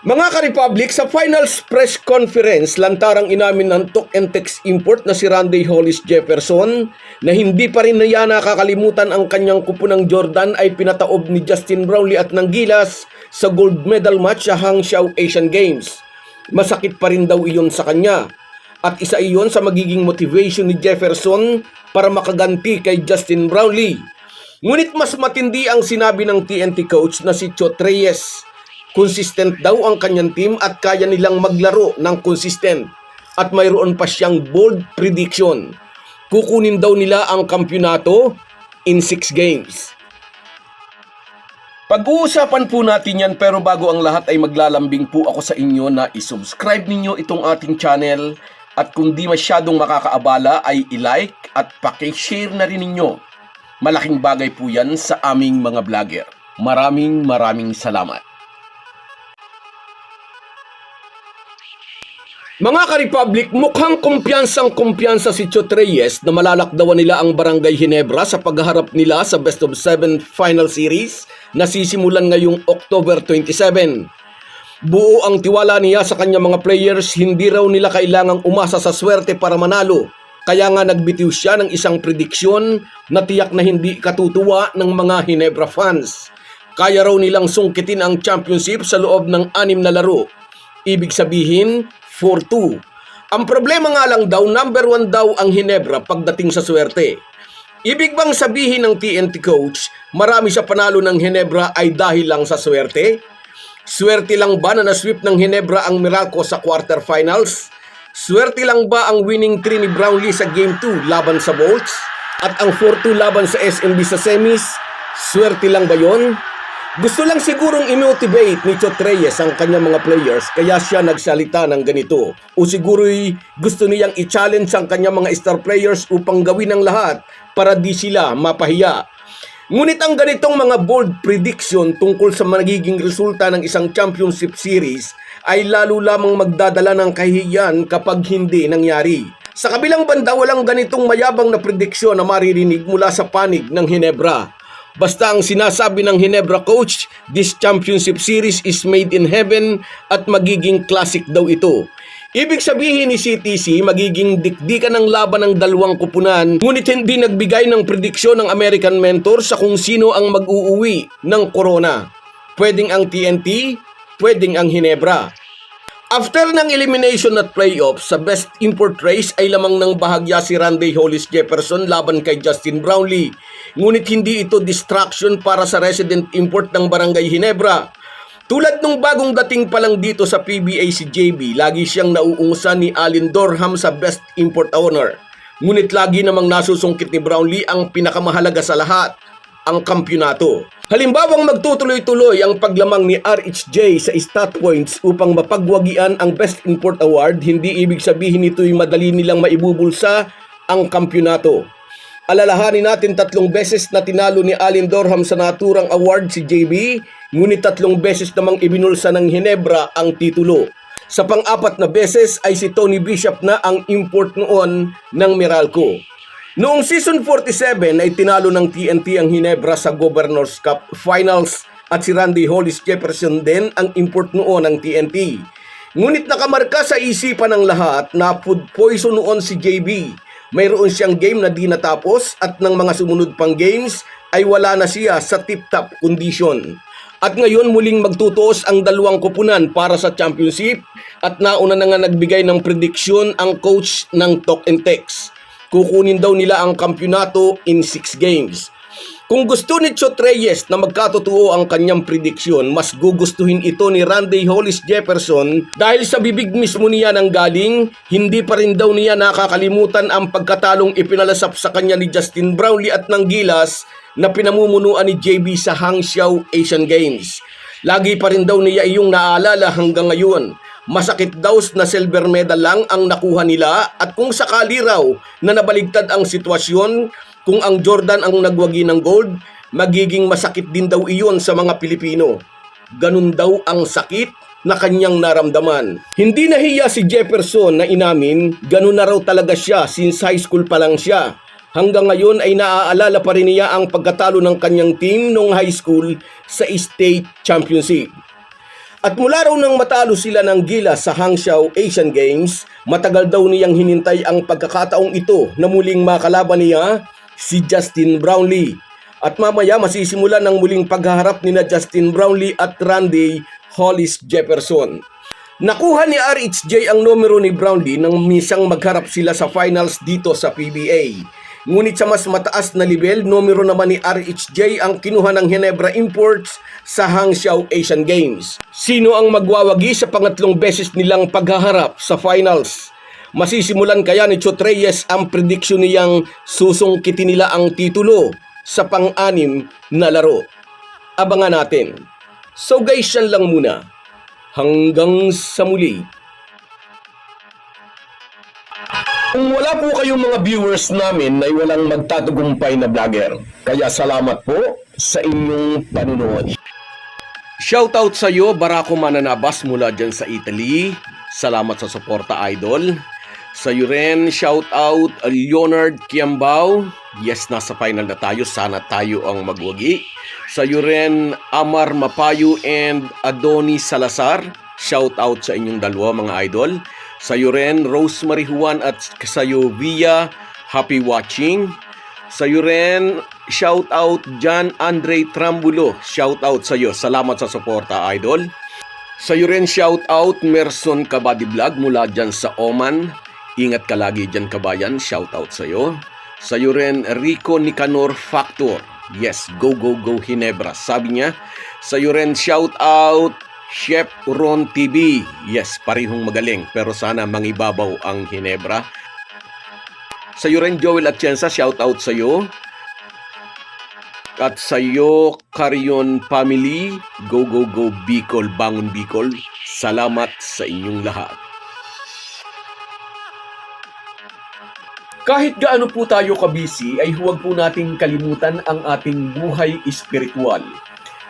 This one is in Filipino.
Mga ka-Republic, sa finals press conference, lantarang inamin ng Talk and Text import na si Randy Hollis Jefferson na hindi pa rin niya nakakalimutan ang kanyang kupunang Jordan ay pinataob ni Justin Brownlee at Nanggilas sa gold medal match sa Hangzhou Asian Games. Masakit pa rin daw iyon sa kanya at isa iyon sa magiging motivation ni Jefferson para makaganti kay Justin Brownlee. Ngunit mas matindi ang sinabi ng TNT coach na si Chot Reyes. Consistent daw ang kanyang team at kaya nilang maglaro ng consistent. At mayroon pa siyang bold prediction. Kukunin daw nila ang kampyonato in 6 games. Pag-uusapan po natin yan pero bago ang lahat ay maglalambing po ako sa inyo na isubscribe ninyo itong ating channel at kung di masyadong makakaabala ay i-like at pakishare na rin ninyo. Malaking bagay po yan sa aming mga vlogger. Maraming maraming salamat. Mga ka-Republic, mukhang kumpiyansang kumpiyansa si Chot Reyes na malalakdawan nila ang Barangay Ginebra sa pagharap nila sa Best of 7 Final Series na sisimulan ngayong October 27. Buo ang tiwala niya sa kanyang mga players, hindi raw nila kailangang umasa sa swerte para manalo. Kaya nga nagbitiw siya ng isang prediksyon na tiyak na hindi katutuwa ng mga Ginebra fans. Kaya raw nilang sungkitin ang championship sa loob ng anim na laro. Ibig sabihin, 4-2. Ang problema nga lang daw, number 1 daw ang Hinebra pagdating sa swerte. Ibig bang sabihin ng TNT coach, marami sa panalo ng Hinebra ay dahil lang sa swerte? Swerte lang ba na nasweep ng Hinebra ang Miracle sa quarterfinals? Swerte lang ba ang winning 3 ni Brownlee sa Game 2 laban sa Bolts? At ang 4-2 laban sa SMB sa semis? Swerte lang ba yon? Gusto lang sigurong i-motivate ni Chot Reyes ang kanyang mga players kaya siya nagsalita ng ganito. O siguro'y gusto niyang i-challenge ang kanyang mga star players upang gawin ang lahat para di sila mapahiya. Ngunit ang ganitong mga bold prediction tungkol sa magiging resulta ng isang championship series ay lalo lamang magdadala ng kahihiyan kapag hindi nangyari. Sa kabilang banda, walang ganitong mayabang na prediksyon na maririnig mula sa panig ng Hinebra. Basta ang sinasabi ng Hinebra coach, this championship series is made in heaven at magiging classic daw ito. Ibig sabihin ni CTC, magiging dikdikan ng laban ng dalawang kupunan, ngunit hindi nagbigay ng prediksyon ng American mentor sa kung sino ang mag-uuwi ng corona. Pwedeng ang TNT, pwedeng ang Hinebra. After ng elimination at playoffs sa best import race ay lamang ng bahagya si Randy Hollis Jefferson laban kay Justin Brownlee. Ngunit hindi ito distraction para sa resident import ng Barangay Ginebra. Tulad nung bagong dating pa lang dito sa PBA si JB, lagi siyang nauungusan ni Alin Dorham sa Best Import Honor. Ngunit lagi namang nasusungkit ni Brownlee ang pinakamahalaga sa lahat, ang kampyonato. Halimbawang magtutuloy-tuloy ang paglamang ni RHJ sa stat points upang mapagwagian ang Best Import Award, hindi ibig sabihin ito'y madali nilang maibubulsa ang kampyonato. Alalahanin natin tatlong beses na tinalo ni Alin Dorham sa naturang award si JB, ngunit tatlong beses namang ibinulsa ng Hinebra ang titulo. Sa pang-apat na beses ay si Tony Bishop na ang import noon ng Meralco. Noong season 47 ay tinalo ng TNT ang Hinebra sa Governors Cup Finals at si Randy Hollis Jefferson din ang import noon ng TNT. Ngunit nakamarka sa isipan ng lahat na food poison noon si JB. Mayroon siyang game na di natapos at ng mga sumunod pang games ay wala na siya sa tip-top condition. At ngayon muling magtutuos ang dalawang kupunan para sa championship at nauna na nga nagbigay ng prediksyon ang coach ng Talk and Text. Kukunin daw nila ang kampyonato in 6 games. Kung gusto ni Chot Reyes na magkatotoo ang kanyang prediksyon, mas gugustuhin ito ni Randy Hollis Jefferson dahil sa bibig mismo niya nang galing, hindi pa rin daw niya nakakalimutan ang pagkatalong ipinalasap sa kanya ni Justin Brownlee at ng Gilas na pinamumunuan ni JB sa Hangzhou Asian Games. Lagi pa rin daw niya iyong naalala hanggang ngayon. Masakit daw na silver medal lang ang nakuha nila at kung sakali raw na nabaligtad ang sitwasyon, kung ang Jordan ang nagwagi ng gold, magiging masakit din daw iyon sa mga Pilipino. Ganun daw ang sakit na kanyang naramdaman. Hindi nahiya si Jefferson na inamin, ganun na raw talaga siya since high school pa lang siya. Hanggang ngayon ay naaalala pa rin niya ang pagkatalo ng kanyang team noong high school sa state championship. At mula raw nang matalo sila ng gila sa Hangzhou Asian Games, matagal daw niyang hinintay ang pagkakataong ito na muling makalaban niya si Justin Brownlee. At mamaya masisimulan ang muling paghaharap ni na Justin Brownlee at Randy Hollis Jefferson. Nakuha ni RHJ ang numero ni Brownlee nang misang magharap sila sa finals dito sa PBA. Ngunit sa mas mataas na level, numero naman ni RHJ ang kinuha ng Ginebra Imports sa Hangzhou Asian Games. Sino ang magwawagi sa pangatlong beses nilang paghaharap sa finals? Masisimulan kaya ni Chot Reyes ang prediksyon niyang susungkitin nila ang titulo sa pang-anim na laro. Abangan natin. So guys, yan lang muna. Hanggang sa muli. Kung wala po kayong mga viewers namin na walang magtatagumpay na vlogger, kaya salamat po sa inyong panunood. Shoutout sa iyo, Barako Mananabas mula dyan sa Italy. Salamat sa suporta, idol. Sa iyo rin, shoutout Leonard Kiambao. Yes, nasa final na tayo. Sana tayo ang magwagi. Sa iyo rin, Amar Mapayo and Adoni Salazar. Shoutout sa inyong dalawa mga idol. Sa iyo rin, Rosemary Juan at sa iyo, Via. Happy watching. Sa iyo rin, shout out John Andre Trambulo. Shout out sa iyo. Salamat sa suporta, idol. Sa iyo rin, shout out Merson Kabady Vlog mula dyan sa Oman. Ingat ka lagi dyan kabayan. Shout out sa iyo. Sa iyo rin, Rico Nicanor Factor. Yes, go go go Hinebra. Sabi niya. Sa iyo rin, shout out Chef Ron TV. Yes, parehong magaling. Pero sana mangibabaw ang Hinebra. Sa iyo rin, Joel Atienza, shout out sa iyo. At sa iyo, Carion Family, Go Go Go Bicol, Bangon Bicol. Salamat sa inyong lahat. Kahit gaano po tayo kabisi, ay huwag po nating kalimutan ang ating buhay espiritual.